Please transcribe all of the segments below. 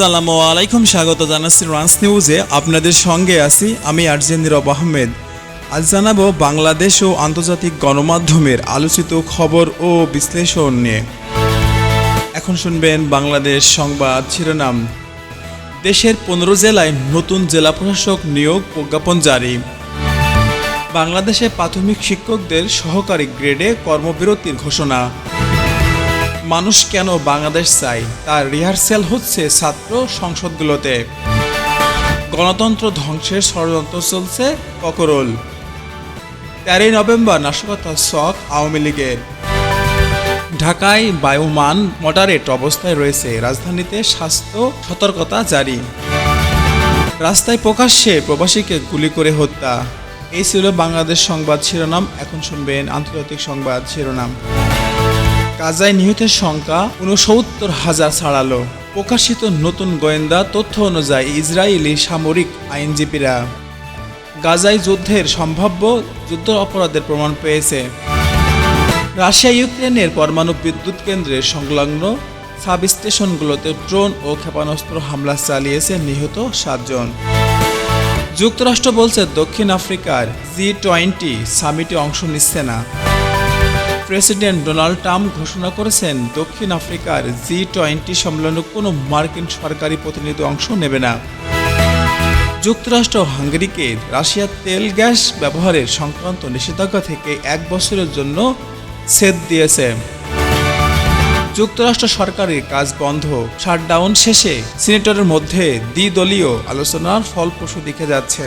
আসসালামু আলাইকুম, স্বাগত জানাচ্ছি রান্স নিউজে আপনাদের সঙ্গে আছি আমি আরজেন রব আহমেদ। আজ জানাব বাংলাদেশ ও আন্তর্জাতিক গণমাধ্যমের আলোচিত খবর ও বিশ্লেষণ নিয়ে। এখন শুনবেন বাংলাদেশ সংবাদ শিরোনাম। দেশের পনেরো জেলায় নতুন জেলা প্রশাসক নিয়োগ প্রজ্ঞাপন জারি। বাংলাদেশে প্রাথমিক শিক্ষকদের সহকারী গ্রেডে কর্মবিরতির ঘোষণা। মানুষ কেন বাংলাদেশ চাই তার রিহার্সেল হচ্ছে ছাত্র সংসদগুলোতে। গণতন্ত্র ধ্বংসের ষড়যন্ত্র চলছে ককরোল। তেরোই নভেম্বর নাশকতা শখ আওয়ামী লীগের। ঢাকায় বায়ুমান মডারেট অবস্থায় রয়েছে। রাজধানীতে স্বাস্থ্য সতর্কতা জারি। রাস্তায় প্রকাশ্যে প্রবাসীকে গুলি করে হত্যা। এই ছিল বাংলাদেশ সংবাদ শিরোনাম। এখন শুনবেন আন্তর্জাতিক সংবাদ শিরোনাম। গাজায় নিহতের সংখ্যা উনসত্তর হাজার ছাড়ালো। প্রকাশিত নতুন গোয়েন্দা তথ্য অনুযায়ী ইসরায়েলি সামরিক আইনজীবীরা গাজায় যুদ্ধের সম্ভাব্য যুদ্ধ অপরাধের প্রমাণ পেয়েছে। রাশিয়া, ইউক্রেনের পরমাণু বিদ্যুৎ কেন্দ্রের সংলগ্ন সাব স্টেশনগুলোতে ড্রোন ও ক্ষেপণাস্ত্র হামলা চালিয়েছে নিহত সাতজন। যুক্তরাষ্ট্র বলছে দক্ষিণ আফ্রিকার জি টোয়েন্টি সামিটে অংশ নিচ্ছে না। প্রেসিডেন্ট ডোনাল্ড ট্রাম্প ঘোষণা করেছেন, দক্ষিণ আফ্রিকার জি টোয়েন্টি সম্মেলনে কোনো মার্কিন সরকারি প্রতিনিধি অংশ নেবে না। যুক্তরাষ্ট্র হাঙ্গেরিকে রাশিয়ার তেল গ্যাস ব্যবহারের সংক্রান্ত নিষেধাজ্ঞা থেকে এক বছরের জন্য সেদ দিয়েছে। যুক্তরাষ্ট্র সরকারের কাজ বন্ধ। শাটডাউন শেষে সিনেটরের মধ্যে দ্বিদলীয় আলোচনার ফলপ্রসূ দিকে যাচ্ছে।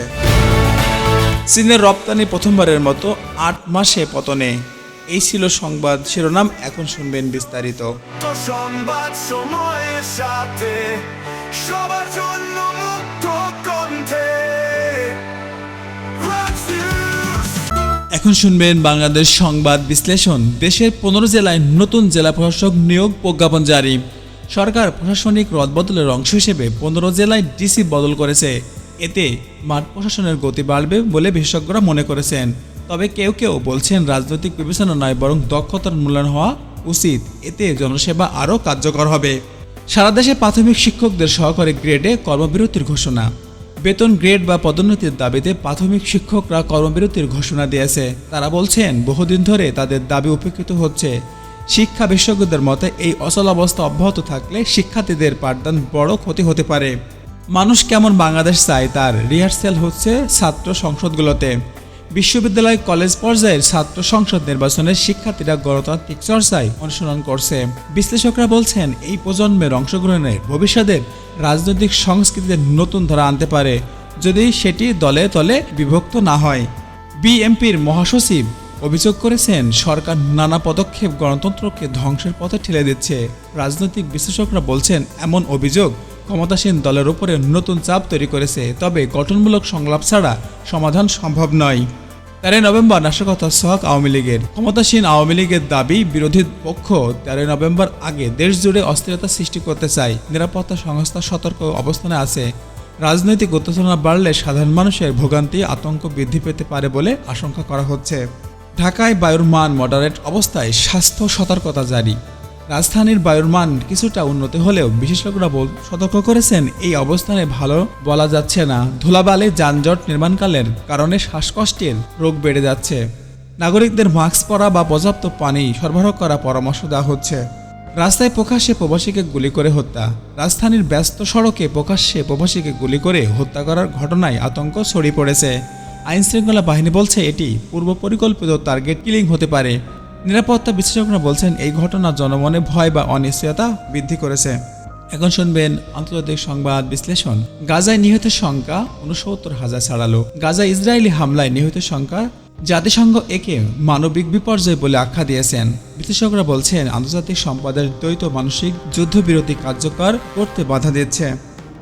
চীনের রপ্তানি প্রথমবারের মতো আট মাসে পতনে। এই ছিল সংবাদ শিরোনাম এখন শুনবেন বিস্তারিত। সংবাদ সময়ের সাথে সবার জন্য মুক্ত কণ্ঠে। এখন শুনবেন বাংলাদেশ সংবাদ বিশ্লেষণ দেশের পনেরো জেলায় নতুন জেলা প্রশাসক নিয়োগ প্রজ্ঞাপন জারি। সরকার প্রশাসনিক রদবদলের অংশ হিসেবে পনেরো জেলায় ডিসি বদল করেছে। এতে মাঠ প্রশাসনের গতি বাড়বে বলে বিশেষজ্ঞরা মনে করেছেন। তবে কেউ কেউ বলছেন রাজনৈতিক বিবেচনা নয়, বরং দক্ষতার মূল্যায়ন হওয়া উচিত। এতে জনসেবা আরও কার্যকর হবে। সারা দেশে প্রাথমিক শিক্ষকদের সহকারী গ্রেডে কর্মবিরতির ঘোষণা। বেতন গ্রেড বা পদোন্নতির দাবিতে প্রাথমিক শিক্ষকরা কর্মবিরতির ঘোষণা দিয়েছে। তারা বলছেন, বহুদিন ধরে তাদের দাবি উপেক্ষিত হচ্ছে। শিক্ষা বিশেষজ্ঞদের মতে, এই অচল অবস্থা অব্যাহত থাকলে শিক্ষার্থীদের পাঠদান বড় ক্ষতি হতে পারে। মানুষ কেমন বাংলাদেশ চায় তার রিহার্সেল হচ্ছে ছাত্র সংসদগুলোতে। বিশ্ববিদ্যালয় কলেজ পর্যায়ের ছাত্র সংসদ নির্বাচনে শিক্ষার্থীরা গণতান্ত্রিক চর্চায় অনুসরণ করছে। বিশ্লেষকরা বলছেন, এই প্রজন্মের অংশগ্রহণের ভবিষ্যতের রাজনৈতিক সংস্কৃতিতে নতুন ধারা আনতে পারে, যদি সেটি দলে দলে বিভক্ত না হয়। বিএমপির মহাসচিব অভিযোগ করেছেন, সরকার নানা পদক্ষেপ গণতন্ত্রকে ধ্বংসের পথে ঠেলে দিচ্ছে। রাজনৈতিক বিশ্লেষকরা বলছেন, এমন অভিযোগ ক্ষমতাসীন দলের উপরে নতুন চাপ তৈরি করেছে, তবে গঠনমূলক সংলাপ ছাড়া সমাধান সম্ভব নয়। তেরোই নভেম্বর নাশকতা সহক আওয়ামী লীগের। ক্ষমতাসীন আওয়ামী লীগের দাবি, বিরোধী পক্ষ তেরোই নভেম্বর আগে দেশ জুড়ে অস্থিরতা সৃষ্টি করতে চায়। নিরাপত্তা সংস্থা সতর্ক অবস্থানে আছে। রাজনৈতিক উত্তেজনা বাড়লে সাধারণ মানুষের ভোগান্তি আতঙ্ক বৃদ্ধি পেতে পারে বলে আশঙ্কা করা হচ্ছে। ঢাকায় বায়ুর মান মডারেট অবস্থায় স্বাস্থ্য সতর্কতা জারি। রাজধানীর বায়ুর মান কিছুটা উন্নতি হলেও বিশেষজ্ঞরা সতর্ক করেছেন, এই অবস্থানে ভালো বলা যাচ্ছে না। ধুলাবালে, যানজট নির্মাণকালের কারণে শ্বাসকষ্টের রোগ বেড়ে যাচ্ছে। নাগরিকদের মাস্ক পরা বা পর্যাপ্ত পানি সরবরাহ করা পরামর্শ দেওয়া হচ্ছে। রাস্তায় প্রকাশ্যে প্রবাসীকে গুলি করে হত্যা। রাজধানীর ব্যস্ত সড়কে প্রকাশ্যে প্রবাসীকে গুলি করে হত্যা করার ঘটনায় আতঙ্ক ছড়িয়ে পড়েছে। আইনশৃঙ্খলা বাহিনী বলছে, এটি পূর্ব পরিকল্পিত টার্গেট কিলিং হতে পারে। নিরাপত্তা বিশেষজ্ঞরা বলছেন, এই ঘটনা জনমনে ভয় বা অনিশ্চয়তা বৃদ্ধি করেছে। এখন শুনবেন আন্তর্জাতিক সংবাদ বিশ্লেষণ। গাজায় নিহতের সংখ্যা উনসত্তর হাজার ছাড়ালো। গাজায় ইসরায়েলি হামলায় নিহতের সংখ্যা জাতিসংঘ একে মানবিক বিপর্যয় বলে আখ্যা দিয়েছেন। বিশেষজ্ঞরা বলছেন, আন্তর্জাতিক সম্পদের দ্বৈত মানসিক যুদ্ধবিরতি কার্যকর করতে বাধা দিচ্ছে।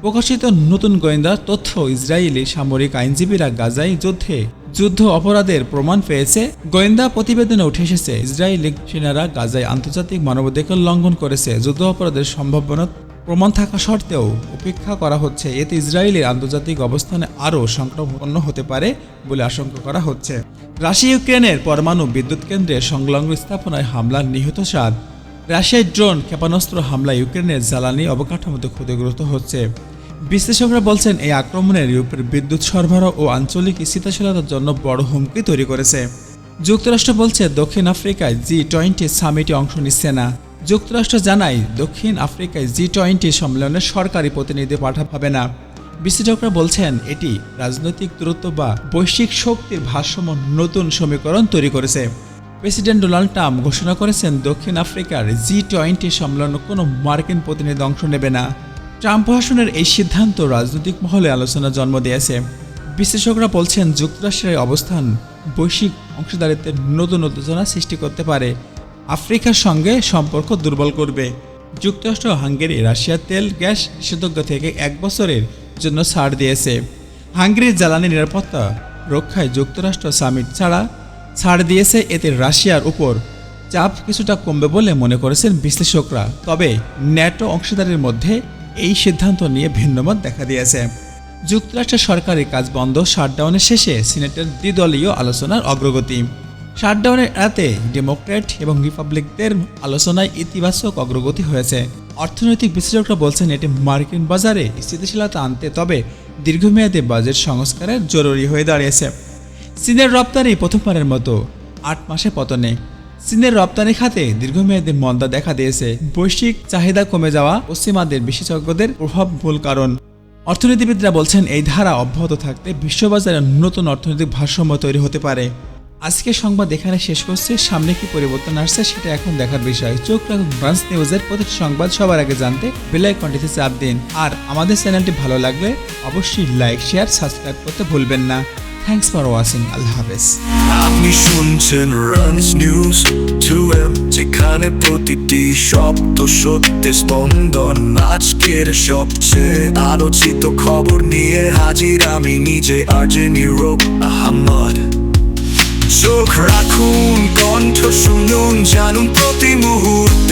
প্রকাশিত নতুন গোয়েন্দা তথ্য, ইসরায়েলি সামরিক আইনজীবীরা গাজায় যুদ্ধে যুদ্ধ অপরাধের প্রমাণ পেয়েছে। গোয়েন্দা প্রতিবেদনে উঠে এসেছে, ইসরায়েলি সেনারা গাজায় আন্তর্জাতিক মানবাধিকার লঙ্ঘন করেছে। যুদ্ধ অপরাধের সম্ভাবনা প্রমাণ থাকা সত্ত্বেও উপেক্ষা করা হচ্ছে, এতে ইসরায়েলের আন্তর্জাতিক অবস্থানে আরও সংকটাপন্ন হতে পারে বলে আশঙ্কা করা হচ্ছে। রাশিয়া, ইউক্রেনের পরমাণু বিদ্যুৎ কেন্দ্রে সংলগ্ন স্থাপনায় হামলার নিহত সাত। রাশিয়ার ড্রোন ক্ষেপণাস্ত্র হামলা ইউক্রেনের জ্বালানি অবকাঠামোতে ক্ষতিগ্রস্ত হচ্ছে। বিশ্লেষকরা বলছেন, এই আক্রমণের ইউরোপের বিদ্যুৎ সরবরাহ ও আঞ্চলিক স্থিতিশীলতার জন্য বড় হুমকি তৈরি করেছে। যুক্তরাষ্ট্র বলছে, দক্ষিণ আফ্রিকায় জি টোয়েন্টি সামিটে অংশ নিচ্ছে না। যুক্তরাষ্ট্র জানায়, দক্ষিণ আফ্রিকায় জি টোয়েন্টি সম্মেলনে সরকারি প্রতিনিধি পাঠা হবে না। বিশ্লেষকরা বলছেন, এটি রাজনৈতিক দূরত্ব বা বৈশ্বিক শক্তির ভারসাম্য নতুন সমীকরণ তৈরি করেছে। প্রেসিডেন্ট ডোনাল্ড ট্রাম্প ঘোষণা করেছেন, দক্ষিণ আফ্রিকার জি টোয়েন্টি সম্মেলনে কোনো মার্কিন প্রতিনিধি অংশ নেবে না। ট্রাম্প প্রশাসনের এই সিদ্ধান্ত রাজনৈতিক মহলে আলোচনা জন্ম দিয়েছে। বিশ্লেষকরা বলছেন, যুক্তরাষ্ট্রের অবস্থান বৈশ্বিক অংশীদারিত্বের নতুন উত্তেজনা সৃষ্টি করতে পারে। আফ্রিকার সঙ্গে সম্পর্ক দুর্বল করবে। যুক্তরাষ্ট্র হাঙ্গেরি, রাশিয়ার তেল, গ্যাস নিষেধাজ্ঞা থেকে এক বছরের জন্য ছাড় দিয়েছে। হাঙ্গেরির জ্বালানি নিরাপত্তা রক্ষায় যুক্তরাষ্ট্র সামিট ছাড়া ছাড় দিয়েছে, এতে রাশিয়ার উপর চাপ কিছুটা কমবে বলে মনে করেছেন বিশ্লেষকরা। তবে ন্যাটো অংশীদারের মধ্যে এই সিদ্ধান্ত নিয়ে ভিন্নমত দেখা দিয়েছে। যুক্তরাষ্ট্রের সরকারি কাজ বন্ধ, শাটডাউনের শেষে সিনেটের দ্বিদলীয় আলোচনার অগ্রগতি। শাটডাউনের এড়াতে ডেমোক্র্যাট এবং রিপাবলিকদের আলোচনায় ইতিবাচক অগ্রগতি হয়েছে। অর্থনৈতিক বিশ্লেষকরা বলছেন এটি মার্কিন বাজারে স্থিতিশীলতা আনতে, তবে দীর্ঘমেয়াদী বাজেট সংস্কারের জরুরি হয়ে দাঁড়িয়েছে। চীনের রপ্তানি প্রথমবারের মতো আট মাসে পতনে। চীনের রপ্তানি খাতে দীর্ঘমেয়াদী মন্দা দেখা দিয়েছে। বৈশ্বিক চাহিদা কমে যাওয়া পশ্চিমাদের বিশেষজ্ঞদের প্রভাব মূল কারণ। অর্থনীতিবিদরা বলছেন, এই ধারা অব্যাহত থাকতে বিশ্ববাজারে নতুন অর্থনৈতিক ভারসাম্য তৈরি হতে পারে। আজকে সংবাদ এখানে শেষ করছে। সামনে কি পরিবর্তন আসছে সেটা এখন দেখার বিষয়। চোখ রাখুন ব্রাঞ্চ নিউজের প্রতিটি সংবাদ সবার আগে জানতে বেল আইকনটিতে চাপ দিন। আর আমাদের চ্যানেলটি ভালো লাগলে অবশ্যই লাইক, শেয়ার, সাবস্ক্রাইব করতে ভুলবেন না। থ্যাংকস ফর ওয়াচিং আল্লাহ হাফেজ আপনি শুনছেন রানস নিউজ টু যেখানে প্রতিটি শব্দ সত্যি স্পন্দন। আজকের সবচেয়ে আলোচিত খবর নিয়ে হাজির আমি নিজে আর্জে নিরোপ আহমদ। চোখ রাখুন, কণ্ঠ শুনুন, জানুন প্রতি মুহূর্ত